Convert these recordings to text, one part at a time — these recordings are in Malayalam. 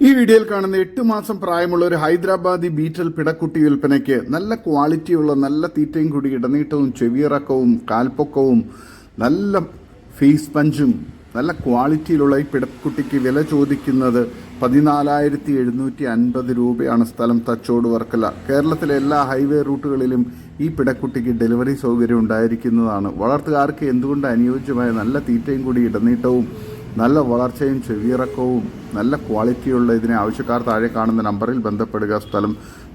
ഈ വീഡിയോയിൽ കാണുന്ന എട്ട് മാസം പ്രായമുള്ള ഒരു ഹൈദരാബാദി ബീറ്റൽ പിടക്കുട്ടി വിൽപ്പനയ്ക്ക് നല്ല ക്വാളിറ്റിയുള്ള നല്ല തീറ്റയും കൂടി ഇടനീട്ടവും ചെവിയിറക്കവും കാൽപ്പൊക്കവും നല്ല ഫേസ് പഞ്ചും നല്ല ക്വാളിറ്റിയിലുള്ള ഈ പിടക്കുട്ടിക്ക് വില ചോദിക്കുന്നത് പതിനാലായിരത്തി എഴുന്നൂറ്റി അൻപത് രൂപയാണ് സ്ഥലം തച്ചോട് വർക്കല. കേരളത്തിലെ എല്ലാ ഹൈവേ റൂട്ടുകളിലും ഈ പിടക്കുട്ടിക്ക് ഡെലിവറി സൗകര്യം ഉണ്ടായിരിക്കുന്നതാണ്. വളർത്തുകാർക്ക് എന്തുകൊണ്ട് അനുയോജ്യമായ നല്ല തീറ്റയും കൂടി ഇടനീട്ടവും നല്ല വളർച്ചയും ചെവിയിറക്കവും നല്ല ക്വാളിറ്റിയുള്ള ഇതിനെ ആവശ്യക്കാർ താഴെ കാണുന്ന നമ്പറിൽ ബന്ധപ്പെടുക. സ്ഥലം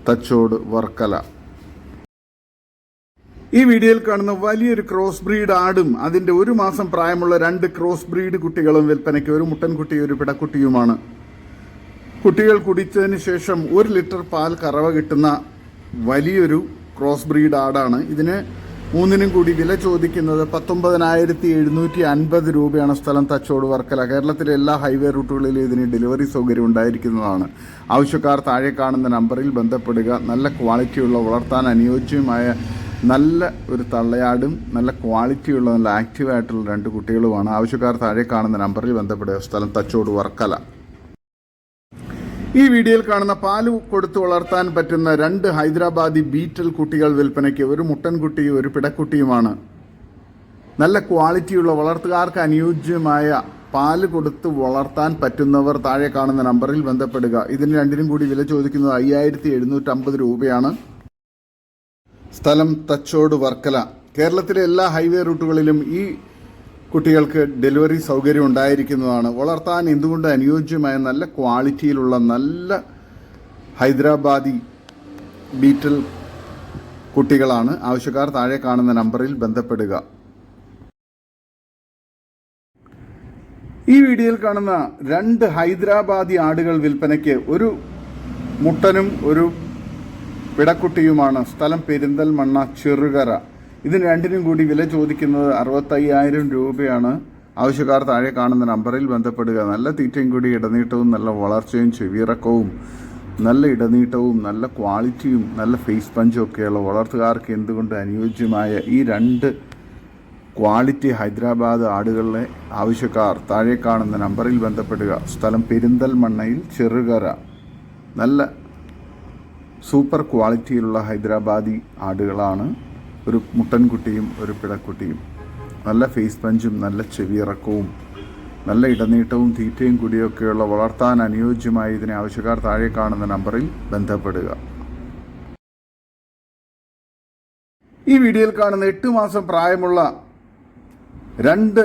തച്ചോട് വർക്കല. ഈ വീഡിയോയിൽ കാണുന്ന വലിയൊരു ക്രോസ് ബ്രീഡ് ആടും അതിന്റെ ഒരു മാസം പ്രായമുള്ള രണ്ട് ക്രോസ് ബ്രീഡ് കുട്ടികളും വിൽപ്പനയ്ക്ക് ഒരു മുട്ടൻകുട്ടി ഒരു പിടക്കുട്ടിയുമാണ്. കുട്ടികൾ കുടിച്ചതിന് ശേഷം ഒരു ലിറ്റർ പാൽ കറവ കിട്ടുന്ന വലിയൊരു ക്രോസ് ബ്രീഡ് ആടാണ്. ഇതിന് മൂന്നിനും കൂടി വില ചോദിക്കുന്നത് പത്തൊമ്പതിനായിരത്തി എഴുന്നൂറ്റി അൻപത് രൂപയാണ് സ്ഥലം തച്ചോട് വർക്കല. കേരളത്തിലെ എല്ലാ ഹൈവേ റൂട്ടുകളിലും ഇതിന് ഡെലിവറി സൗകര്യം ഉണ്ടായിരിക്കുന്നതാണ്. ആവശ്യക്കാർ താഴെ കാണുന്ന നമ്പറിൽ ബന്ധപ്പെടുക. നല്ല ക്വാളിറ്റിയുള്ള വളർത്താൻ അനുയോജ്യമായ നല്ല ഒരു തള്ളയാടും നല്ല ക്വാളിറ്റിയുള്ള നല്ല ആക്റ്റീവായിട്ടുള്ള രണ്ട് കുട്ടികളുമാണ്. ആവശ്യക്കാർ താഴെ കാണുന്ന നമ്പറിൽ ബന്ധപ്പെടുക. സ്ഥലം തച്ചോട് വർക്കല. ഈ വീഡിയോയിൽ കാണുന്ന പാൽ കൊടുത്തു വളർത്താൻ പറ്റുന്ന രണ്ട് ഹൈദരാബാദി ബീറ്റൽ കുട്ടികൾ വിൽപ്പനയ്ക്ക് ഒരു മുട്ടൻകുട്ടിയും ഒരു പിടക്കുട്ടിയുമാണ്. നല്ല ക്വാളിറ്റിയുള്ള വളർത്തുകാർക്ക് അനുയോജ്യമായ പാൽ കൊടുത്ത് വളർത്താൻ പറ്റുന്നവർ താഴെ കാണുന്ന നമ്പറിൽ ബന്ധപ്പെടുക. ഇതിന് രണ്ടിനും കൂടി വില ചോദിക്കുന്നത് അയ്യായിരത്തി എഴുന്നൂറ്റമ്പത് രൂപയാണ്. സ്ഥലം തച്ചോട് വർക്കല. കേരളത്തിലെ എല്ലാ ഹൈവേ റൂട്ടുകളിലും ഈ കുട്ടികൾക്ക് ഡെലിവറി സൗകര്യം ഉണ്ടായിരിക്കുന്നതാണ്. വളർത്താൻ എന്തുകൊണ്ട് അനുയോജ്യമായ നല്ല ക്വാളിറ്റിയിലുള്ള നല്ല ഹൈദരാബാദി ബീറ്റൽ കുട്ടികളാണ്? ആവശ്യക്കാർ താഴെ കാണുന്ന നമ്പറിൽ ബന്ധപ്പെടുക. ഈ വീഡിയോയിൽ കാണുന്ന രണ്ട് ഹൈദരാബാദി ആടുകൾ വിൽപ്പനയ്ക്ക് ഒരു മുട്ടനും ഒരു പിടക്കുട്ടിയുമാണ്. സ്ഥലം പെരിന്തൽമണ്ണ ചെറുകര. ഇതിന് രണ്ടിനും കൂടി വില ചോദിക്കുന്നത് അറുപത്തയ്യായിരം രൂപയാണ്. ആവശ്യക്കാർ താഴെ കാണുന്ന നമ്പറിൽ ബന്ധപ്പെടുക. നല്ല തീറ്റയും കൂടി ഇടനീട്ടവും നല്ല വളർച്ചയും ചെവിയിറക്കവും നല്ല ഇടനീട്ടവും നല്ല ക്വാളിറ്റിയും നല്ല ഫേസ് പഞ്ചും ഒക്കെയുള്ള വളർത്തുകാർക്ക് എന്തുകൊണ്ട് അനുയോജ്യമായ ഈ രണ്ട് ക്വാളിറ്റി ഹൈദരാബാദ് ആടുകളിലെ ആവശ്യക്കാർ താഴെ കാണുന്ന നമ്പറിൽ ബന്ധപ്പെടുക. സ്ഥലം പെരിന്തൽമണ്ണയിൽ ചെറുകര. നല്ല സൂപ്പർ ക്വാളിറ്റിയിലുള്ള ഹൈദരാബാദി ആടുകളാണ് ഒരു മുട്ടൻകുട്ടിയും ഒരു പിടക്കുട്ടിയും. നല്ല ഫേസ് പഞ്ചും നല്ല ചെവിയിറക്കവും നല്ല ഇടനീട്ടവും തീറ്റയും കൂടിയൊക്കെയുള്ള വളർത്താൻ അനുയോജ്യമായ ഇതിനെ ആവശ്യക്കാർ താഴെ കാണുന്ന നമ്പറിൽ ബന്ധപ്പെടുക. ഈ വീഡിയോയിൽ കാണുന്ന എട്ട് മാസം പ്രായമുള്ള രണ്ട്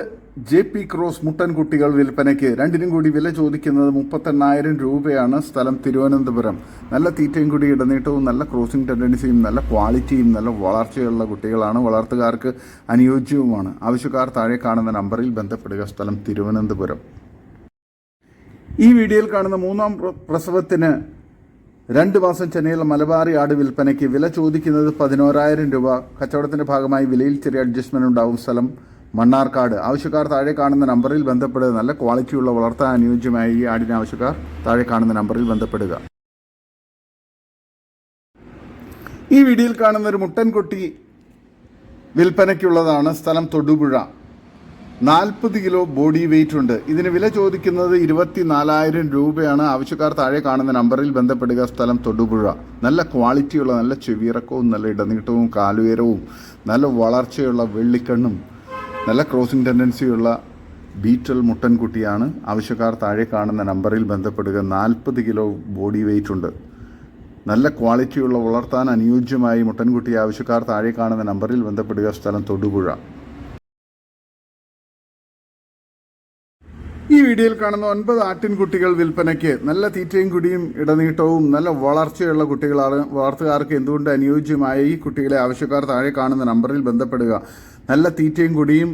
ജെ പി ക്രോസ് മുട്ടൻകുട്ടികൾ വിൽപ്പനയ്ക്ക് രണ്ടിനും കൂടി വില ചോദിക്കുന്നത് മുപ്പത്തെണ്ണായിരം രൂപയാണ് സ്ഥലം തിരുവനന്തപുരം. നല്ല തീറ്റയും കൂടി ഇടനീട്ടവും നല്ല ക്രോസിംഗ് ടെൻഡൻസിയും നല്ല ക്വാളിറ്റിയും നല്ല വളർച്ചയുള്ള കുട്ടികളാണ് വളർത്തുകാർക്ക് അനുയോജ്യവുമാണ്. ആവശ്യക്കാർ താഴെ കാണുന്ന നമ്പറിൽ ബന്ധപ്പെടുക. സ്ഥലം തിരുവനന്തപുരം. ഈ വീഡിയോയിൽ കാണുന്ന മൂന്നാം പ്രസവത്തിന് രണ്ട് മാസം ചെന്നൈയിൽ മലബാറി ആട് വിൽപ്പനയ്ക്ക് വില ചോദിക്കുന്നത് പതിനോരായിരം രൂപ. കച്ചവടത്തിന്റെ ഭാഗമായി വിലയിൽ ചെറിയ അഡ്ജസ്റ്റ്മെന്റ് ഉണ്ടാവും. സ്ഥലം മണ്ണാർക്കാട്. ആവശ്യക്കാർ താഴെ കാണുന്ന നമ്പറിൽ ബന്ധപ്പെടുക. നല്ല ക്വാളിറ്റിയുള്ള വളർത്താൻ അനുയോജ്യമായ ഈ ആടിന് ആവശ്യക്കാർ താഴെ കാണുന്ന നമ്പറിൽ ബന്ധപ്പെടുക. ഈ വീഡിയോയിൽ കാണുന്ന ഒരു മുട്ടൻകുട്ടി വിൽപ്പനയ്ക്കുള്ളതാണ് സ്ഥലം തൊടുപുഴ. നാൽപ്പത് കിലോ ബോഡി വെയിറ്റ് ഉണ്ട്. ഇതിന് വില ചോദിക്കുന്നത് ഇരുപത്തി നാലായിരം രൂപയാണ്. ആവശ്യക്കാർ താഴെ കാണുന്ന നമ്പറിൽ ബന്ധപ്പെടുക. സ്ഥലം തൊടുപുഴ. നല്ല ക്വാളിറ്റിയുള്ള നല്ല ചെവിയിറക്കവും നല്ല ഇടനീട്ടവും കാലുയരവും നല്ല വളർച്ചയുള്ള വെള്ളിക്കണ്ണും നല്ല ക്രോസിംഗ് ടെൻഡൻസിയുള്ള ബീറ്റൽ മുട്ടൻകുട്ടിയാണ്. ആവശ്യക്കാർ താഴെ കാണുന്ന നമ്പറിൽ ബന്ധപ്പെടുക. നാൽപ്പത് കിലോ ബോഡി വെയിറ്റ് ഉണ്ട്. നല്ല ക്വാളിറ്റിയുള്ള വളർത്താൻ അനുയോജ്യമായി മുട്ടൻകുട്ടി ആവശ്യക്കാർ താഴെ കാണുന്ന നമ്പറിൽ ബന്ധപ്പെടുക. സ്ഥലം തൊടുപുഴ. ഈ വീഡിയോയിൽ കാണുന്ന ഒൻപത് ആട്ടിൻകുട്ടികൾ വിൽപ്പനയ്ക്ക് നല്ല തീറ്റയും കുടിയും ഇടനീട്ടവും നല്ല വളർച്ചയുള്ള കുട്ടികളാണ്. വളർത്തുകാർക്ക് എന്തുകൊണ്ട് അനുയോജ്യമായ ഈ കുട്ടികളെ ആവശ്യക്കാർ താഴെ കാണുന്ന നമ്പറിൽ ബന്ധപ്പെടുക? നല്ല തീറ്റയും കൊടിയും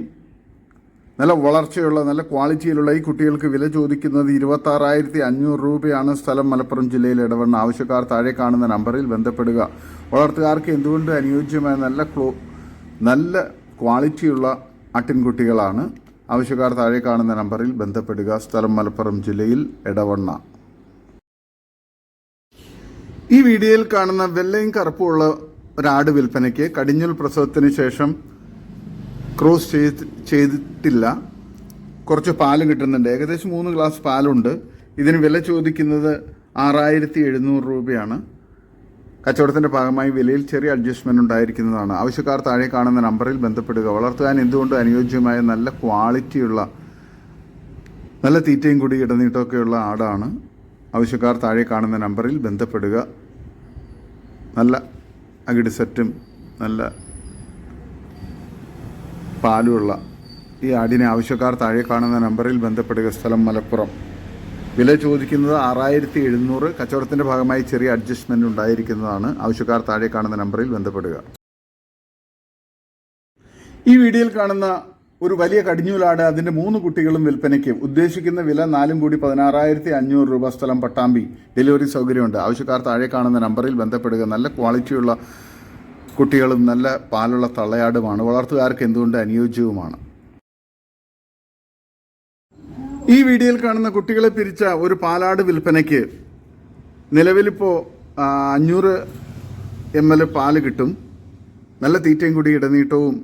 നല്ല വളർച്ചയുള്ള നല്ല ക്വാളിറ്റിയിലുള്ള ഈ കുട്ടികൾക്ക് വില ചോദിക്കുന്നത് ഇരുപത്തി ആറായിരത്തി അഞ്ഞൂറ് രൂപയാണ് സ്ഥലം മലപ്പുറം ജില്ലയിൽ ഇടവണ്ണ. ആവശ്യക്കാർ താഴെ കാണുന്ന നമ്പറിൽ ബന്ധപ്പെടുക. വളർത്തുകാർക്ക് എന്തുകൊണ്ട് അനുയോജ്യമായ നല്ല ക്ലോ നല്ല ക്വാളിറ്റിയുള്ള ആട്ടിൻകുട്ടികളാണ്? ആവശ്യക്കാർ താഴെ കാണുന്ന നമ്പറിൽ ബന്ധപ്പെടുക. സ്ഥലം മലപ്പുറം ജില്ലയിൽ ഇടവണ്ണ. ഈ വീഡിയോയിൽ കാണുന്ന വെള്ളയും കറുപ്പുമുള്ള ഒരാട് വിൽപ്പനയ്ക്ക് കടിഞ്ഞുൽ പ്രസവത്തിന് ശേഷം ക്രോസ് ചെയ്ത് ചെയ്തിട്ടില്ല. കുറച്ച് പാൽ കിട്ടുന്നുണ്ട്. ഏകദേശം മൂന്ന് ഗ്ലാസ് പാലുണ്ട്. ഇതിന് വില ചോദിക്കുന്നത് ആറായിരത്തി എഴുന്നൂറ് രൂപയാണ്. കച്ചവടത്തിന്റെ ഭാഗമായി വിലയിൽ ചെറിയ അഡ്ജസ്റ്റ്മെന്റ് ഉണ്ടായിരിക്കുന്നതാണ്. ആവശ്യക്കാർ താഴെ കാണുന്ന നമ്പറിൽ ബന്ധപ്പെടുക. വളർത്താൻ എന്തുകൊണ്ട് അനുയോജ്യമായ നല്ല ക്വാളിറ്റിയുള്ള നല്ല തീറ്റയും കൂടി ഇടനീട്ടമൊക്കെയുള്ള ആടാണ്. ആവശ്യക്കാർ താഴെ കാണുന്ന നമ്പറിൽ ബന്ധപ്പെടുക. നല്ല അകിട് സെറ്റും നല്ല പാലുമുള്ള ഈ ആടിനെ ആവശ്യക്കാർ താഴെ കാണുന്ന നമ്പറിൽ ബന്ധപ്പെടുക. സ്ഥലം മലപ്പുറം. വില ചോദിക്കുന്നത് ആറായിരത്തി എഴുന്നൂറ്. കച്ചവടത്തിന്റെ ഭാഗമായി ചെറിയ അഡ്ജസ്റ്റ്മെന്റ് ഉണ്ടായിരിക്കുന്നതാണ്. ആവശ്യക്കാർ താഴെ കാണുന്ന നമ്പറിൽ ബന്ധപ്പെടുക. ഈ വീഡിയോയിൽ കാണുന്ന ഒരു വലിയ കടിഞ്ഞൂലാട് അതിന്റെ മൂന്ന് കുട്ടികളും വിൽപ്പനയ്ക്ക് ഉദ്ദേശിക്കുന്ന വില നാലും കൂടി പതിനാറായിരത്തി അഞ്ഞൂറ് രൂപ സ്ഥലം പട്ടാമ്പി. ഡെലിവറി സൗകര്യമുണ്ട്. ആവശ്യക്കാർ താഴെ കാണുന്ന നമ്പറിൽ ബന്ധപ്പെടുക. നല്ല ക്വാളിറ്റിയുള്ള കുട്ടികളും നല്ല പാലുള്ള തള്ളയാടുമാണ്. വളർത്തുകാർക്ക് എന്തുകൊണ്ട് അനുയോജ്യവുമാണ്? ഈ വീഡിയോയിൽ കാണുന്ന കുട്ടികളെ പിരിച്ച ഒരു പാലാട് വിൽപ്പനയ്ക്ക് നിലവിലിപ്പോൾ അഞ്ഞൂറ് എം എൽ പാൽ കിട്ടും. നല്ല തീറ്റയും കൂടി ഇടനീട്ടവും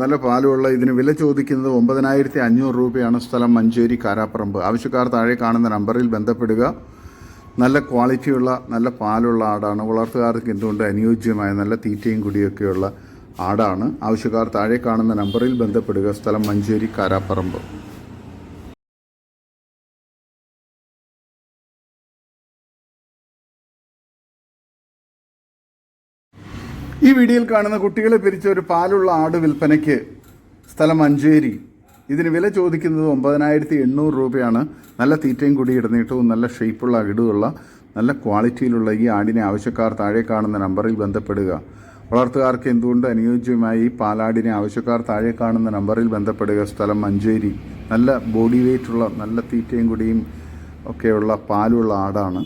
നല്ല പാലുമുള്ള ഇതിന് വില ചോദിക്കുന്നത് ഒമ്പതിനായിരത്തി അഞ്ഞൂറ് രൂപയാണ് സ്ഥലം മഞ്ചേരി കാരാപ്പറമ്പ്. ആവശ്യക്കാർ താഴെ കാണുന്ന നമ്പറിൽ ബന്ധപ്പെടുക. നല്ല ക്വാളിറ്റിയുള്ള നല്ല പാലുള്ള ആടാണ്. വളർത്തുകാർക്ക് എന്തുകൊണ്ട് അനുയോജ്യമായ നല്ല തീറ്റയും കുടിയൊക്കെയുള്ള ആടാണ്? ആവശ്യക്കാർ താഴെ കാണുന്ന നമ്പറിൽ ബന്ധപ്പെടുക. സ്ഥലം മഞ്ചേരി കാരാപ്പറമ്പ്. ഈ വീഡിയോയിൽ കാണുന്ന കുട്ടികളെ പിരിച്ച ഒരു പാലുള്ള ആട് വിൽപ്പനയ്ക്ക് സ്ഥലം മഞ്ചേരി. ഇതിന് വില ചോദിക്കുന്നത് ഒമ്പതിനായിരത്തി എണ്ണൂറ് രൂപയാണ്. നല്ല തീറ്റയും കൂടി ഇടുന്നിട്ടും നല്ല ഷേപ്പുള്ള അകിടുള്ള നല്ല ക്വാളിറ്റിയിലുള്ള ഈ ആടിനെ ആവശ്യക്കാർ താഴെ കാണുന്ന നമ്പറിൽ ബന്ധപ്പെടുക. വളർത്തുകാർക്ക് എന്തുകൊണ്ട് അനുയോജ്യമായി പാലാടിനെ ആവശ്യക്കാർ താഴെ കാണുന്ന നമ്പറിൽ ബന്ധപ്പെടുക? സ്ഥലം മഞ്ചേരി. നല്ല ബോഡി വെയ്റ്റുള്ള നല്ല തീറ്റയും കൂടിയും ഒക്കെയുള്ള പാലുള്ള ആടാണ്.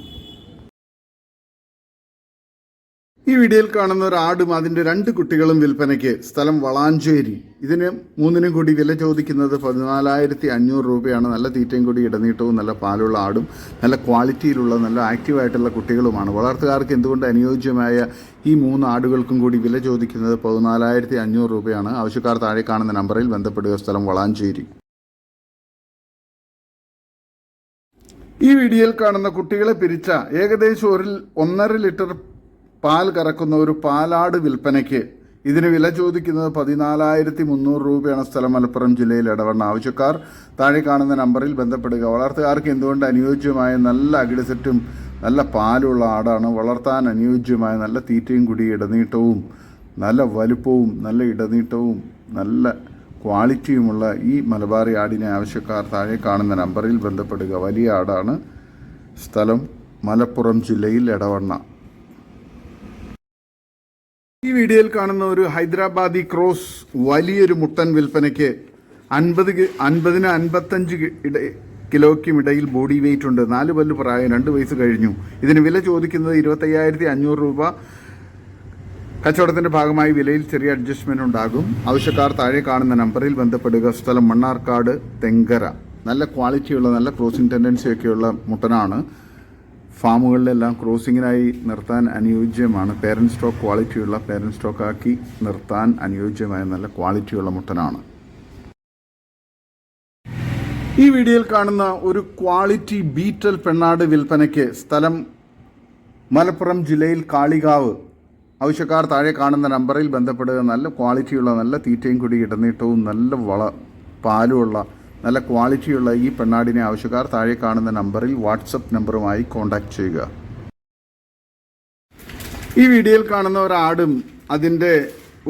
ഈ വീഡിയോയിൽ കാണുന്ന ഒരു ആടും അതിന്റെ രണ്ട് കുട്ടികളും വിൽപ്പനയ്ക്ക് സ്ഥലം വളാഞ്ചേരി. ഇതിന് മൂന്നിനും കൂടി വില ചോദിക്കുന്നത് പതിനാലായിരത്തി അഞ്ഞൂറ് രൂപയാണ്. നല്ല തീറ്റയും കൂടി ഇടനീട്ടവും നല്ല പാലുള്ള ആടും നല്ല ക്വാളിറ്റിയിലുള്ള നല്ല ആക്റ്റീവായിട്ടുള്ള കുട്ടികളുമാണ്. വളർത്തുകാർക്ക് എന്തുകൊണ്ട് അനുയോജ്യമായ ഈ മൂന്ന് ആടുകൾക്കും കൂടി വില ചോദിക്കുന്നത് പതിനാലായിരത്തി അഞ്ഞൂറ് രൂപയാണ്? ആവശ്യക്കാർ താഴെ കാണുന്ന നമ്പറിൽ ബന്ധപ്പെടുക. സ്ഥലം വളാഞ്ചേരി. ഈ വീഡിയോയിൽ കാണുന്ന കുട്ടികളെ പിരിച്ച ഏകദേശം ഒരു ഒന്നര ലിറ്റർ പാൽ കറക്കുന്ന ഒരു പാലാട് വിൽപ്പനയ്ക്ക് ഇതിന് വില ചോദിക്കുന്നത് പതിനാലായിരത്തി മുന്നൂറ് രൂപയാണ് സ്ഥലം മലപ്പുറം ജില്ലയിൽ ഇടവണ്ണ. ആവശ്യക്കാർ താഴെ കാണുന്ന നമ്പറിൽ ബന്ധപ്പെടുക. വളർത്തുകാർക്ക് എന്തുകൊണ്ട് അനുയോജ്യമായ നല്ല അകിട് സെറ്റും നല്ല പാലുള്ള ആടാണ് വളർത്താൻ അനുയോജ്യമായ നല്ല തീറ്റയും കൂടി ഇടനീട്ടവും നല്ല വലുപ്പവും നല്ല ഇടനീട്ടവും നല്ല ക്വാളിറ്റിയുമുള്ള ഈ മലബാറി ആടിനെ ആവശ്യക്കാർ താഴെ കാണുന്ന നമ്പറിൽ ബന്ധപ്പെടുക. വലിയ ആടാണ് സ്ഥലം മലപ്പുറം ജില്ലയിൽ ഇടവണ്ണ. ഈ വീഡിയോയിൽ കാണുന്ന ഒരു ഹൈദരാബാദി ക്രോസ് വലിയൊരു മുട്ടൻ വിൽപ്പനയ്ക്ക് അൻപത് അൻപതിന് അൻപത്തഞ്ച് കിലോയ്ക്കും ഇടയിൽ ബോഡി വെയിറ്റ് ഉണ്ട്. നാല് പല്ല് പ്രായം രണ്ട് വയസ്സ് കഴിഞ്ഞു. ഇതിന് വില ചോദിക്കുന്നത് ഇരുപത്തയ്യായിരത്തി അഞ്ഞൂറ് രൂപ. കച്ചവടത്തിന്റെ ഭാഗമായി വിലയിൽ ചെറിയ അഡ്ജസ്റ്റ്മെന്റ് ഉണ്ടാകും. ആവശ്യക്കാർ താഴെ കാണുന്ന നമ്പറിൽ ബന്ധപ്പെടുക. സ്ഥലം മണ്ണാർക്കാട് തെങ്കര. നല്ല ക്വാളിറ്റിയുള്ള നല്ല ക്രോസിംഗ് ടെൻഡൻസി ഒക്കെയുള്ള മുട്ടനാണ്. ഫാമുകളിലെല്ലാം ക്രോസിങ്ങിനായി നിർത്താൻ അനുയോജ്യമാണ്. പേരന്റ് സ്റ്റോക്ക് ക്വാളിറ്റിയുള്ള പേരന്റ് സ്റ്റോക്ക് ആക്കി നിർത്താൻ അനുയോജ്യമായ നല്ല ക്വാളിറ്റിയുള്ള മുട്ടനാണ്. ഈ വീഡിയോയിൽ കാണുന്ന ഒരു ക്വാളിറ്റി ബീറ്റൽ പെണ്ണാട് വിൽപ്പനയ്ക്ക് സ്ഥലം മലപ്പുറം ജില്ലയിൽ കാളികാവ്. ആവശ്യക്കാർ താഴെ കാണുന്ന നമ്പറിൽ ബന്ധപ്പെടുക. നല്ല ക്വാളിറ്റിയുള്ള നല്ല തീറ്റയും കൂടി ഇടനീട്ടവും നല്ല വള പാലുമുള്ള നല്ല ക്വാളിറ്റിയുള്ള ഈ പെണ്ണാടിനെ ആവശ്യക്കാർ താഴെ കാണുന്ന നമ്പറിൽ വാട്സപ്പ് നമ്പറുമായി കോൺടാക്ട് ചെയ്യുക. ഈ വീഡിയോയിൽ കാണുന്ന ഒരാടും അതിന്റെ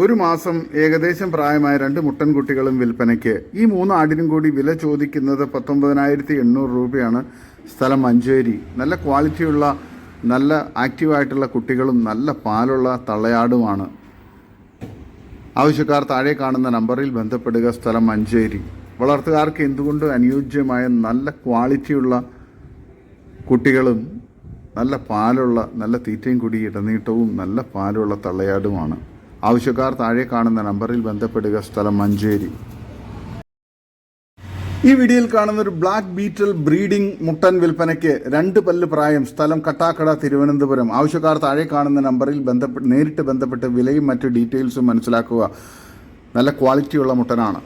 ഒരു മാസം ഏകദേശം പ്രായമായ രണ്ട് മുട്ടൻ കുട്ടികളും വിൽപ്പനയ്ക്ക്. ഈ മൂന്ന് ആടിനും കൂടി വില ചോദിക്കുന്നത് പത്തൊമ്പതിനായിരത്തി എണ്ണൂറ് രൂപയാണ്. സ്ഥലം മഞ്ചേരി. നല്ല ക്വാളിറ്റിയുള്ള നല്ല ആക്റ്റീവായിട്ടുള്ള കുട്ടികളും നല്ല പാലുള്ള തള്ളയാടുമാണ്. ആവശ്യക്കാർ താഴെ കാണുന്ന നമ്പറിൽ ബന്ധപ്പെടുക. സ്ഥലം മഞ്ചേരി. വളർത്തുകാർക്ക് എന്തുകൊണ്ട് അനുയോജ്യമായ നല്ല ക്വാളിറ്റിയുള്ള കുട്ടികളും നല്ല പാലുള്ള നല്ല തീറ്റയും കൂടി ഇടനീട്ടവും നല്ല പാലുള്ള തള്ളയാടുമാണ്. ആവശ്യക്കാർ താഴെ കാണുന്ന നമ്പറിൽ ബന്ധപ്പെടുക. സ്ഥലം മഞ്ചേരി. ഈ വീഡിയോയിൽ കാണുന്ന ഒരു ബ്ലാക്ക് ബീറ്റൽ ബ്രീഡിംഗ് മുട്ടൻ വിൽപ്പനയ്ക്ക് രണ്ട് പല്ല് പ്രായം. സ്ഥലം കട്ടാക്കട തിരുവനന്തപുരം. ആവശ്യക്കാർ താഴെ കാണുന്ന നമ്പറിൽ ബന്ധപ്പെട്ട് നേരിട്ട് ബന്ധപ്പെട്ട് വിലയും മറ്റ് ഡീറ്റെയിൽസും മനസ്സിലാക്കുക. നല്ല ക്വാളിറ്റിയുള്ള മുട്ടനാണ്.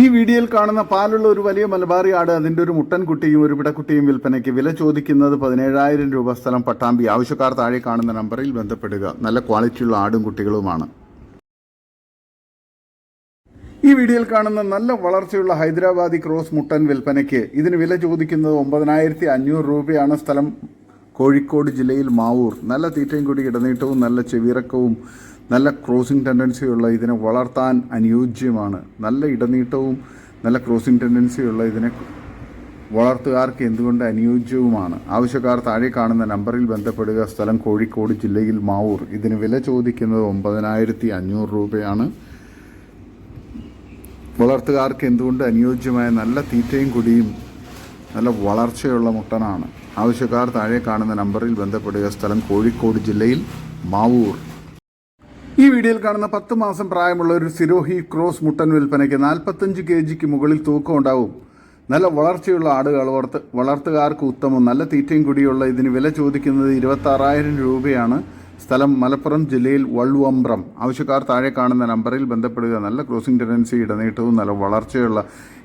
ഈ വീഡിയോയിൽ കാണുന്ന പാലുള്ള ഒരു വലിയ മലബാറി ആട് അതിന്റെ ഒരു മുട്ടൻ കുട്ടിയും ഒരു പിടക്കുട്ടിയും വിൽപ്പനയ്ക്ക് വില ചോദിക്കുന്നത് പതിനേഴായിരം രൂപ സ്ഥലം പട്ടാമ്പി. ആവശ്യക്കാർ താഴെ കാണുന്ന നമ്പറിൽ ബന്ധപ്പെടുക. നല്ല ക്വാളിറ്റിയുള്ള ആടും കുട്ടികളുമാണ്. ഈ വീഡിയോയിൽ കാണുന്ന നല്ല വളർച്ചയുള്ള ഹൈദരാബാദി ക്രോസ് മുട്ടൻ വിൽപ്പനയ്ക്ക് ഇതിന് വില ചോദിക്കുന്നത് ഒമ്പതിനായിരത്തി അഞ്ഞൂറ് രൂപയാണ് സ്ഥലം. കോഴിക്കോട് ജില്ലയിൽ മാവൂർ. നല്ല തീറ്റയും കൂടി ഇടനീട്ടവും നല്ല ചെവിറക്കവും നല്ല ക്രോസിംഗ് ടെൻഡൻസിയുള്ള ഇതിനെ വളർത്താൻ അനുയോജ്യമാണ്. നല്ല ഇടനീട്ടവും നല്ല ക്രോസിംഗ് ടെൻഡൻസിയുള്ള ഇതിനെ വളർത്തുകാർക്ക് എന്തുകൊണ്ട് അനുയോജ്യവുമാണ്? ആവശ്യക്കാർ താഴെ കാണുന്ന നമ്പറിൽ ബന്ധപ്പെടുക. സ്ഥലം കോഴിക്കോട് ജില്ലയിൽ മാവൂർ. ഇതിന് വില ചോദിക്കുന്നത് ഒമ്പതിനായിരത്തി അഞ്ഞൂറ് രൂപയാണ്. വളർത്തുകാർക്ക് എന്തുകൊണ്ട് അനുയോജ്യമായ നല്ല തീറ്റയും കുടിയും നല്ല വളർച്ചയുള്ള മുട്ടനാണ്? ആവശ്യക്കാർ താഴെ കാണുന്ന നമ്പറിൽ ബന്ധപ്പെടുക. സ്ഥലം കോഴിക്കോട് ജില്ലയിൽ മാവൂർ. ഈ വീഡിയോയിൽ കാണുന്ന പത്ത് മാസം പ്രായമുള്ള ഒരു സിരോഹി ക്രോസ് മുട്ടൻ വിൽപ്പനയ്ക്ക് നാൽപ്പത്തഞ്ച് കെ ജിക്ക് മുകളിൽ തൂക്കം ഉണ്ടാവും. നല്ല വളർച്ചയുള്ള ആടുകൾ വളർത്ത് വളർത്തുകാർക്ക് ഉത്തമം നല്ല തീറ്റയും കൂടിയുള്ള ഇതിന് വില ചോദിക്കുന്നത് ഇരുപത്താറായിരം രൂപയാണ്. സ്ഥലം മലപ്പുറം ജില്ലയിൽ വള്ളുവമ്പ്രം. ആവശ്യക്കാർ താഴെ കാണുന്ന നമ്പറിൽ ബന്ധപ്പെടുക. നല്ല ക്രോസിംഗ് ടെൻഡൻസി ഇടനീട്ടവും നല്ല വളർച്ചയുള്ള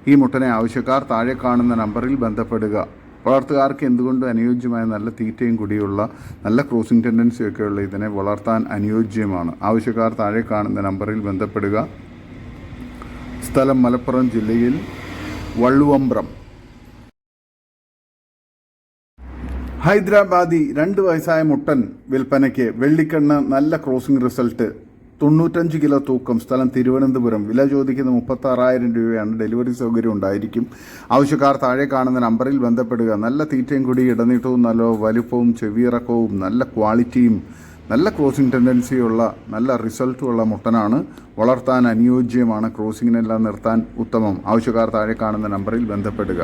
ഈ മുട്ടനെ ആവശ്യക്കാർ താഴെ കാണുന്ന നമ്പറിൽ ബന്ധപ്പെടുക. വളർത്തുകാർക്ക് എന്തുകൊണ്ടും അനുയോജ്യമായ നല്ല തീറ്റയും കൂടിയുള്ള നല്ല ക്രോസിംഗ് ടെൻഡൻസിയൊക്കെയുള്ള ഇതിനെ വളർത്താൻ അനുയോജ്യമാണ്. ആവശ്യക്കാർ താഴെ കാണുന്ന നമ്പറിൽ ബന്ധപ്പെടുക. സ്ഥലം മലപ്പുറം ജില്ലയിൽ വള്ളുവമ്പ്രം. ഹൈദരാബാദി രണ്ട് വയസ്സായ മുട്ടൻ വിൽപ്പനയ്ക്ക് വെള്ളിക്കണ്ണ് നല്ല ക്രോസിംഗ് റിസൾട്ട്. തൊണ്ണൂറ്റഞ്ച് കിലോ തൂക്കം. സ്ഥലം തിരുവനന്തപുരം. വില ചോദിക്കുന്ന മുപ്പത്തി ആറായിരം രൂപയാണ് ഡെലിവറി സൗകര്യം ഉണ്ടായിരിക്കും. ആവശ്യക്കാർ താഴെ കാണുന്ന നമ്പറിൽ ബന്ധപ്പെടുക. നല്ല തീറ്റയും കൂടി ഇടനീട്ടവും നല്ല വലുപ്പവും ചെവിയിറക്കവും നല്ല ക്വാളിറ്റിയും നല്ല ക്രോസിംഗ് ടെൻഡൻസിയുള്ള നല്ല റിസൾട്ടുള്ള മുട്ടനാണ്. വളർത്താൻ അനുയോജ്യമാണ്. ക്രോസിങ്ങിനെല്ലാം നിർത്താൻ ഉത്തമം. ആവശ്യക്കാർ താഴെ കാണുന്ന നമ്പറിൽ ബന്ധപ്പെടുക.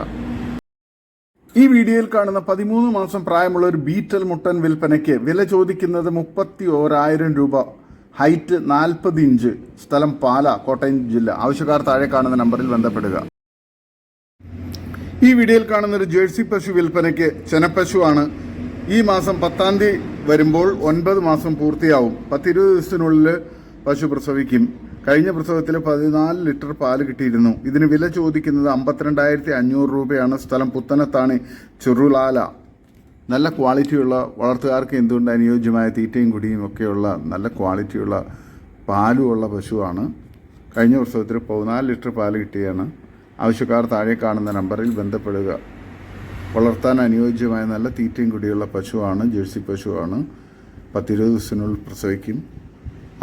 ഈ വീഡിയോയിൽ കാണുന്ന പതിമൂന്ന് മാസം പ്രായമുള്ള ഒരു ബീറ്റൽ മുട്ടൻ വിൽപ്പനയ്ക്ക് വില ചോദിക്കുന്നത് മുപ്പത്തി ഓരായിരം രൂപ. ഹൈറ്റ് നാൽപ്പത് ഇഞ്ച് സ്ഥലം പാല കോട്ടയം ജില്ല. ആവശ്യക്കാർ താഴെ കാണുന്ന നമ്പറിൽ ബന്ധപ്പെടുക. ഈ വീഡിയോയിൽ കാണുന്ന ഒരു ജേഴ്സി പശു വിൽപ്പനയ്ക്ക് ചെനപ്പശുവാണ്. ഈ മാസം പത്താം തീയതി വരുമ്പോൾ ഒൻപത് മാസം പൂർത്തിയാവും. പത്തിരുപത് ദിവസത്തിനുള്ളിൽ പശു പ്രസവിക്കും. കഴിഞ്ഞ പ്രസവത്തിൽ പതിനാല് ലിറ്റർ പാൽ കിട്ടിയിരുന്നു. ഇതിന് വില ചോദിക്കുന്നത് അമ്പത്തിരണ്ടായിരത്തി അഞ്ഞൂറ് രൂപയാണ്. സ്ഥലം പുത്തനത്താണ് ചെറുലാല. നല്ല ക്വാളിറ്റിയുള്ള വളർത്തുകാർക്ക് എന്തുകൊണ്ട് അനുയോജ്യമായ തീറ്റയും കുടിയും ഒക്കെയുള്ള നല്ല ക്വാളിറ്റിയുള്ള പാലുമുള്ള പശുവാണ്. കഴിഞ്ഞ പ്രസവത്തിൽ പതിനാല് ലിറ്റർ പാൽ കിട്ടിയാണ് ആവശ്യക്കാർ താഴെ കാണുന്ന നമ്പറിൽ ബന്ധപ്പെടുക. വളർത്താൻ അനുയോജ്യമായ നല്ല തീറ്റയും കുടിയുള്ള പശുവാണ് ജേഴ്സി പശുവാണ്. പത്തിരുപത് ദിവസത്തിനുള്ളിൽ പ്രസവിക്കും.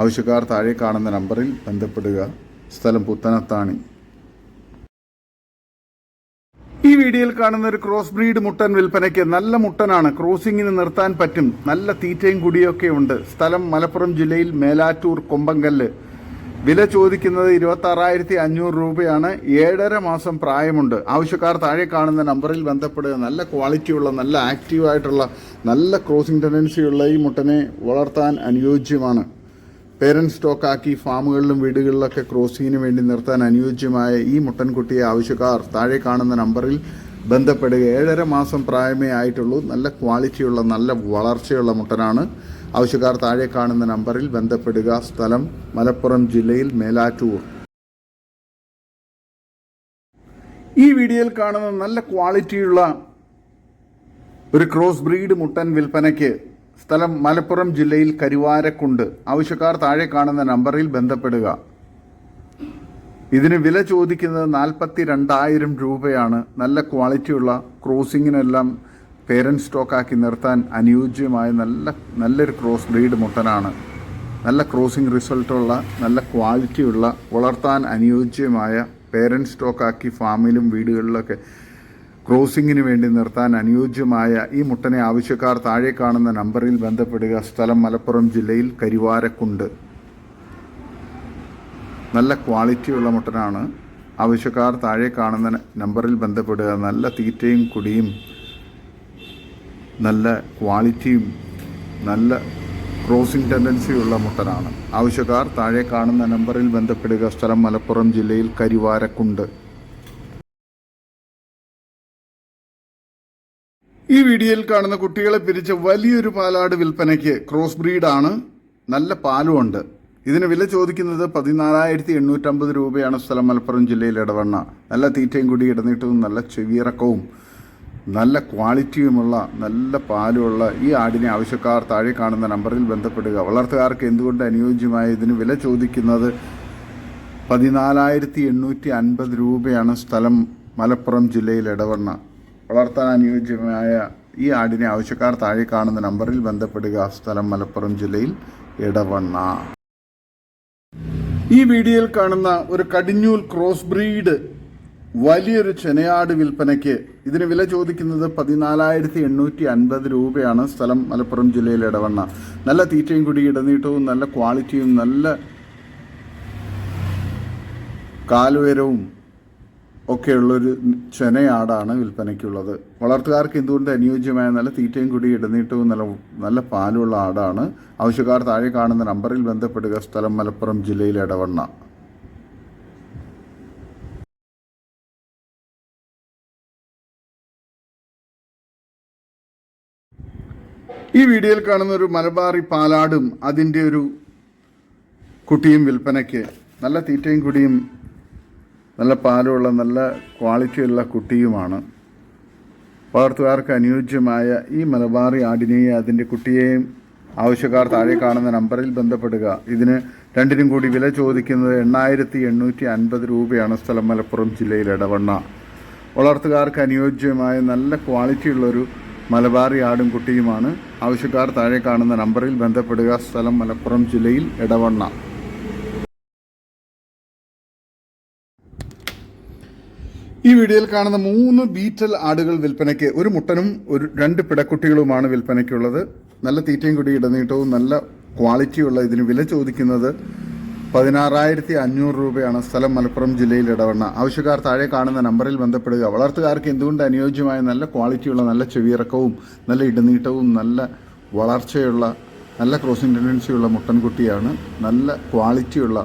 ആവശ്യക്കാർ താഴെ കാണുന്ന നമ്പറിൽ ബന്ധപ്പെടുക. സ്ഥലം പുത്തനത്താണി. ഈ വീഡിയോയിൽ കാണുന്ന ഒരു ക്രോസ് ബ്രീഡ് മുട്ടൻ വിൽപ്പനയ്ക്ക് നല്ല മുട്ടനാണ്. ക്രോസിംഗിന് നിർത്താൻ പറ്റും. നല്ല തീറ്റയും കുടിയൊക്കെ ഉണ്ട്. സ്ഥലം മലപ്പുറം ജില്ലയിൽ മേലാറ്റൂർ കൊമ്പങ്കല്ല്. വില ചോദിക്കുന്നത് ഇരുപത്തി ആറായിരത്തി അഞ്ഞൂറ് രൂപയാണ്. ഏഴര മാസം പ്രായമുണ്ട്. ആവശ്യക്കാർ താഴെ കാണുന്ന നമ്പറിൽ ബന്ധപ്പെടുക. നല്ല ക്വാളിറ്റിയുള്ള നല്ല ആക്റ്റീവായിട്ടുള്ള നല്ല ക്രോസിംഗ് ടെൻഡൻസിയുള്ള ഈ മുട്ടനെ വളർത്താൻ അനുയോജ്യമാണ്. പേരന്റ് സ്റ്റോക്കാക്കി ഫാമുകളിലും വീടുകളിലൊക്കെ ക്രോസിങ്ങിന് വേണ്ടി നിർത്താൻ അനുയോജ്യമായ ഈ മുട്ടൻകുട്ടിയെ ആവശ്യക്കാർ താഴെ കാണുന്ന നമ്പറിൽ ബന്ധപ്പെടുക. ഏഴര മാസം പ്രായമേ ആയിട്ടുള്ളൂ. നല്ല ക്വാളിറ്റിയുള്ള നല്ല വളർച്ചയുള്ള മുട്ടനാണ്. ആവശ്യക്കാർ താഴെ കാണുന്ന നമ്പറിൽ ബന്ധപ്പെടുക. സ്ഥലം മലപ്പുറം ജില്ലയിൽ മേലാറ്റൂർ. ഈ വീഡിയോയിൽ കാണുന്ന നല്ല ക്വാളിറ്റിയുള്ള ഒരു ക്രോസ് ബ്രീഡ് മുട്ടൻ വിൽപ്പനയ്ക്ക് സ്ഥലം മലപ്പുറം ജില്ലയിൽ കരുവാരക്കുണ്ട്. ആവശ്യക്കാർ താഴെ കാണുന്ന നമ്പറിൽ ബന്ധപ്പെടുക. ഇതിന് വില ചോദിക്കുന്നത് നാൽപ്പത്തി രണ്ടായിരം രൂപയാണ്. നല്ല ക്വാളിറ്റിയുള്ള ക്രോസിങ്ങിനെല്ലാം പേരന്റ് സ്റ്റോക്കാക്കി നിർത്താൻ അനുയോജ്യമായ നല്ല നല്ലൊരു ക്രോസ് ബ്രീഡ് മുട്ടനാണ്. നല്ല ക്രോസിംഗ് റിസൾട്ടുള്ള നല്ല ക്വാളിറ്റിയുള്ള വളർത്താൻ അനുയോജ്യമായ പേരന്റ് സ്റ്റോക്കാക്കി ഫാമിലും വീടുകളിലൊക്കെ ക്രോസിങ്ങിന് വേണ്ടി നിർത്താൻ അനുയോജ്യമായ ഈ മുട്ടനെ ആവശ്യക്കാർ താഴെ കാണുന്ന നമ്പറിൽ ബന്ധപ്പെടുക സ്ഥലം മലപ്പുറം ജില്ലയിൽ കരിവാരക്കുണ്ട്. നല്ല ക്വാളിറ്റിയുള്ള മുട്ടനാണ്. ആവശ്യക്കാർ താഴെ കാണുന്ന നമ്പറിൽ ബന്ധപ്പെടുക. നല്ല തീറ്റയും കുടിയും നല്ല ക്വാളിറ്റിയും നല്ല ക്രോസിംഗ് ടെൻഡൻസിയുള്ള മുട്ടനാണ്. ആവശ്യക്കാർ താഴെ കാണുന്ന നമ്പറിൽ ബന്ധപ്പെടുക. സ്ഥലം മലപ്പുറം ജില്ലയിൽ കരിവാരക്കുണ്ട്. ഈ വീഡിയോയിൽ കാണുന്ന കുട്ടികളെ പിരിച്ച വലിയൊരു പാലാട് വിൽപ്പനയ്ക്ക് ക്രോസ് ബ്രീഡാണ് നല്ല പാലുമുണ്ട് ഇതിന് വില ചോദിക്കുന്നത് പതിനാലായിരത്തി എണ്ണൂറ്റമ്പത് രൂപയാണ് സ്ഥലം മലപ്പുറം ജില്ലയിൽ ഇടവണ്ണ. നല്ല തീറ്റയും കൂടി ഇടനീട്ടതും നല്ല ചെവിയിറക്കവും നല്ല ക്വാളിറ്റിയുമുള്ള നല്ല പാലുമുള്ള ഈ ആടിനെ ആവശ്യക്കാർ താഴെ കാണുന്ന നമ്പറിൽ ബന്ധപ്പെടുക. വളർത്തുകാർക്ക് എന്തുകൊണ്ട് അനുയോജ്യമായ ഇതിന് വില ചോദിക്കുന്നത് പതിനാലായിരത്തി എണ്ണൂറ്റി അൻപത് രൂപയാണ് സ്ഥലം മലപ്പുറം ജില്ലയിൽ ഇടവണ്ണ. വളർത്താൻ അനുയോജ്യമായ ഈ ആടിനെ ആവശ്യക്കാർ താഴെ കാണുന്ന നമ്പറിൽ ബന്ധപ്പെടുക. സ്ഥലം മലപ്പുറം ജില്ലയിൽ ഇടവണ്ണ ഈ വീഡിയോയിൽ കാണുന്ന ഒരു കടിഞ്ഞൂൽ ക്രോസ് ബ്രീഡ് വലിയൊരു ചെനയാട് വിൽപ്പനയ്ക്ക് ഇതിന് വില ചോദിക്കുന്നത് പതിനാലായിരത്തി എണ്ണൂറ്റി അൻപത് രൂപയാണ്. സ്ഥലം മലപ്പുറം ജില്ലയിൽ ഇടവണ്ണ നല്ല തീറ്റയും കൂടി ഇടനീട്ടവും നല്ല ക്വാളിറ്റിയും നല്ല കാലുയരവും ഒക്കെയുള്ളൊരു ചെനയാടാണ് വിൽപ്പനയ്ക്കുള്ളത്. വളർത്തുകാർക്ക് എന്തുകൊണ്ട് അനുയോജ്യമായ നല്ല തീറ്റയും കൂടി ഇടനീട്ടവും നല്ല നല്ല പാലുള്ള ആടാണ്? ആവശ്യക്കാർ താഴെ കാണുന്ന നമ്പറിൽ ബന്ധപ്പെടുക. സ്ഥലം മലപ്പുറം ജില്ലയിലെ ഇടവണ്ണ ഈ വീഡിയോയിൽ കാണുന്ന ഒരു മലബാറി പാലാടും അതിന്റെ ഒരു കുട്ടിയും വിൽപ്പനയ്ക്ക് നല്ല തീറ്റയും കുടിയും നല്ല പാലുള്ള നല്ല ക്വാളിറ്റിയുള്ള കുട്ടിയുമാണ്. വളർത്തുകാർക്ക് അനുയോജ്യമായ ഈ മലബാറി ആടിനെയും അതിന്റെ കുട്ടിയെയും ആവശ്യക്കാർ താഴെ കാണുന്ന നമ്പറിൽ ബന്ധപ്പെടുക. ഇതിന് രണ്ടിനും കൂടി വില ചോദിക്കുന്നത് എണ്ണായിരത്തി എണ്ണൂറ്റി അൻപത് രൂപയാണ് സ്ഥലം മലപ്പുറം ജില്ലയിൽ ഇടവണ്ണ വളർത്തുകാർക്ക് അനുയോജ്യമായ നല്ല ക്വാളിറ്റിയുള്ളൊരു മലബാറി ആടും കുട്ടിയുമാണ്. ആവശ്യക്കാർ താഴെ കാണുന്ന നമ്പറിൽ ബന്ധപ്പെടുക. സ്ഥലം മലപ്പുറം ജില്ലയിൽ ഇടവണ്ണ ഈ വീഡിയോയിൽ കാണുന്ന മൂന്ന് ബീറ്റൽ ആടുകൾ വിൽപ്പനയ്ക്ക് ഒരു മുട്ടനും ഒരു രണ്ട് പിടക്കുട്ടികളുമാണ് വിൽപ്പനയ്ക്കുള്ളത്. നല്ല തീറ്റയും കൂടി ഇടനീട്ടവും നല്ല ക്വാളിറ്റിയുള്ള ഇതിന് വില ചോദിക്കുന്നത് പതിനാറായിരത്തി അഞ്ഞൂറ് രൂപയാണ് സ്ഥലം മലപ്പുറം ജില്ലയിൽ ഇടവണ്ണ. ആവശ്യക്കാർ താഴെ കാണുന്ന നമ്പറിൽ ബന്ധപ്പെടുക. വളർത്തുകാർക്ക് എന്തുകൊണ്ട് അനുയോജ്യമായ നല്ല ക്വാളിറ്റിയുള്ള നല്ല ചെവിയിറക്കവും നല്ല ഇടനീട്ടവും നല്ല വളർച്ചയുള്ള നല്ല ക്രോസിംഗ് ടെൻഡൻസിയുള്ള മുട്ടൻകുട്ടിയാണ് നല്ല ക്വാളിറ്റിയുള്ള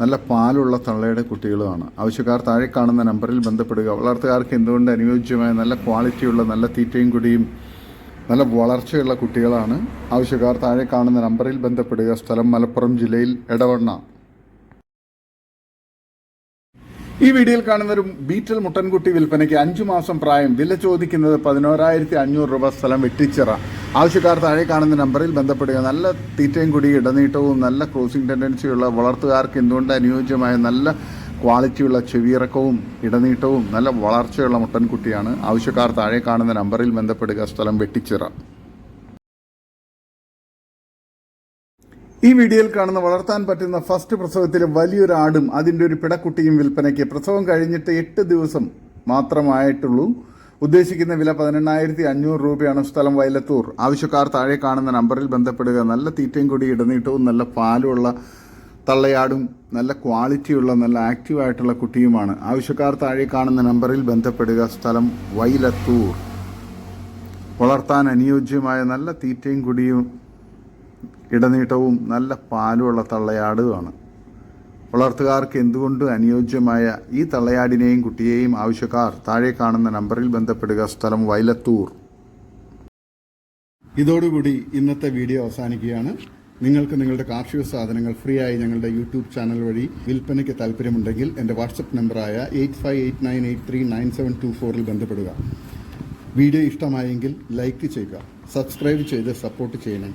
നല്ല പാലുള്ള തള്ളയുടെ കുട്ടികളുമാണ്. ആവശ്യക്കാർ താഴെ കാണുന്ന നമ്പറിൽ ബന്ധപ്പെടുക. വളർത്തുകാർക്ക് എന്തുകൊണ്ട് അനുയോജ്യമായ നല്ല ക്വാളിറ്റിയുള്ള നല്ല തീറ്റയും കുടിയും നല്ല വളർച്ചയുള്ള കുട്ടികളാണ്? ആവശ്യക്കാർ താഴെ കാണുന്ന നമ്പറിൽ ബന്ധപ്പെടുക. സ്ഥലം മലപ്പുറം ജില്ലയിൽ എടവണ്ണ. ഈ വീഡിയോയിൽ കാണുന്ന ഒരു ബീറ്റൽ മുട്ടൻകുട്ടി വിൽപ്പനയ്ക്ക് അഞ്ചു മാസം പ്രായം വില ചോദിക്കുന്നത് പതിനോരായിരത്തി അഞ്ഞൂറ് രൂപ സ്ഥലം വെട്ടിച്ചിറ. ആവശ്യക്കാർ താഴെ കാണുന്ന നമ്പറിൽ ബന്ധപ്പെടുക. നല്ല തീറ്റയും കൂടി ഇടനീട്ടവും നല്ല ക്രോസിംഗ് ടെൻഡൻസിയുള്ള വളർത്തുകാർക്ക് എന്തുകൊണ്ട് അനുയോജ്യമായ നല്ല ക്വാളിറ്റിയുള്ള ചെവിയിറക്കവും ഇടനീട്ടവും നല്ല വളർച്ചയുള്ള മുട്ടൻകുട്ടിയാണ്. ആവശ്യക്കാർ താഴെ കാണുന്ന നമ്പറിൽ ബന്ധപ്പെടുക. സ്ഥലം വെട്ടിച്ചിറ. ഈ വീഡിയോയിൽ കാണുന്ന വളർത്താൻ പറ്റുന്ന ഫസ്റ്റ് പ്രസവത്തിലെ വലിയൊരു ആടും അതിന്റെ ഒരു പിടക്കുട്ടിയും വിൽപ്പനയ്ക്ക്. പ്രസവം കഴിഞ്ഞിട്ട് എട്ട് ദിവസം മാത്രമായിട്ടുള്ളൂ. ഉദ്ദേശിക്കുന്ന വില പതിനെണ്ണായിരത്തി അഞ്ഞൂറ് രൂപയാണ് സ്ഥലം വയലത്തൂർ. ആവശ്യക്കാർ താഴെ കാണുന്ന നമ്പറിൽ ബന്ധപ്പെടുക. നല്ല തീറ്റയും കൂടി ഇടനീട്ടവും നല്ല പാലുള്ള തള്ളയാടും നല്ല ക്വാളിറ്റിയുള്ള നല്ല ആക്റ്റീവായിട്ടുള്ള കുട്ടിയുമാണ്. ആവശ്യക്കാർ താഴെ കാണുന്ന നമ്പറിൽ ബന്ധപ്പെടുക. സ്ഥലം വൈലത്തൂർ വളർത്താൻ അനുയോജ്യമായ നല്ല തീറ്റയും കുടിയും ഇടനീട്ടവും നല്ല പാലുമുള്ള തള്ളയാടുമാണ്. വളർത്തുകാർക്ക് എന്തുകൊണ്ടും അനുയോജ്യമായ ഈ തള്ളയാടിനെയും കുട്ടിയെയും ആവശ്യക്കാർ താഴെ കാണുന്ന നമ്പറിൽ ബന്ധപ്പെടുക? സ്ഥലം വൈലത്തൂർ ഇതോടുകൂടി ഇന്നത്തെ വീഡിയോ അവസാനിക്കുകയാണ്. നിങ്ങൾക്ക് നിങ്ങളുടെ കാർഷിക സാധനങ്ങൾ ഫ്രീ ആയി ഞങ്ങളുടെ യൂട്യൂബ് ചാനൽ വഴി വിൽപ്പനയ്ക്ക് താല്പര്യമുണ്ടെങ്കിൽ എന്റെ വാട്സപ്പ് നമ്പറായ eight five eight nine eight three nine seven two ഫോറിൽ ബന്ധപ്പെടുക. വീഡിയോ ഇഷ്ടമായെങ്കിൽ ലൈക്ക് ചെയ്യുക സബ്സ്ക്രൈബ് ചെയ്ത് സപ്പോർട്ട് ചെയ്യണം.